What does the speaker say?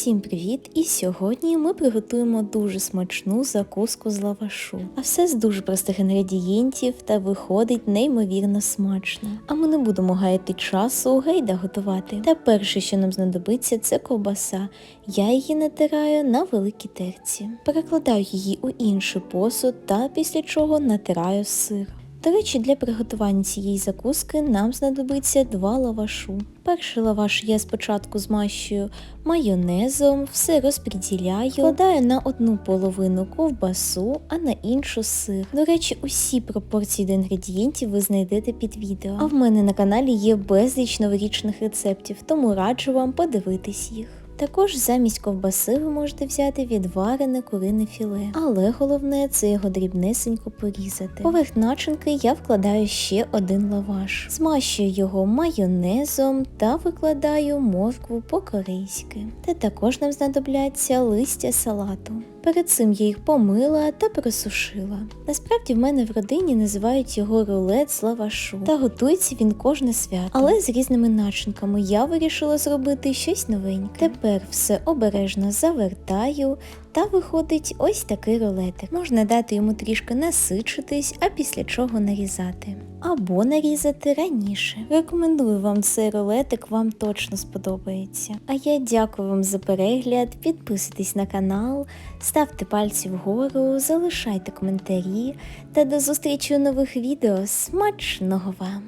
Всім привіт! І сьогодні ми приготуємо дуже смачну закуску з лавашу. А все з дуже простих інгредієнтів та виходить неймовірно смачно. А ми не будемо гаяти часу, гейда готувати. Та перше, що нам знадобиться, це ковбаса. Я її натираю на великій терці. Перекладаю її у інший посуд та після чого натираю сир. До речі, для приготування цієї закуски нам знадобиться два лавашу. Перший лаваш я спочатку змащую майонезом, все розподіляю, вкладаю на одну половину ковбасу, а на іншу сир. До речі, усі пропорції до інгредієнтів ви знайдете під відео. А в мене на каналі є безліч новорічних рецептів, тому раджу вам подивитись їх. Також замість ковбаси ви можете взяти відварене курине філе, але головне це його дрібнесенько порізати. Поверх начинки я вкладаю ще один лаваш, змащую його майонезом та викладаю моркву по-корейськи. Та також нам знадобляться листя салату. Перед цим я їх помила та просушила. Насправді в мене в родині називають його рулет з лавашу. Та готується він кожне свято, але з різними начинками. Я вирішила зробити щось новеньке. Тепер все обережно завертаю. Та виходить ось такий рулетик. Можна дати йому трішки насичитись, а після чого нарізати. Або нарізати раніше. Рекомендую вам цей рулетик, вам точно сподобається. А я дякую вам за перегляд, підписуйтесь на канал, ставте пальці вгору, залишайте коментарі та до зустрічі у нових відео. Смачного вам!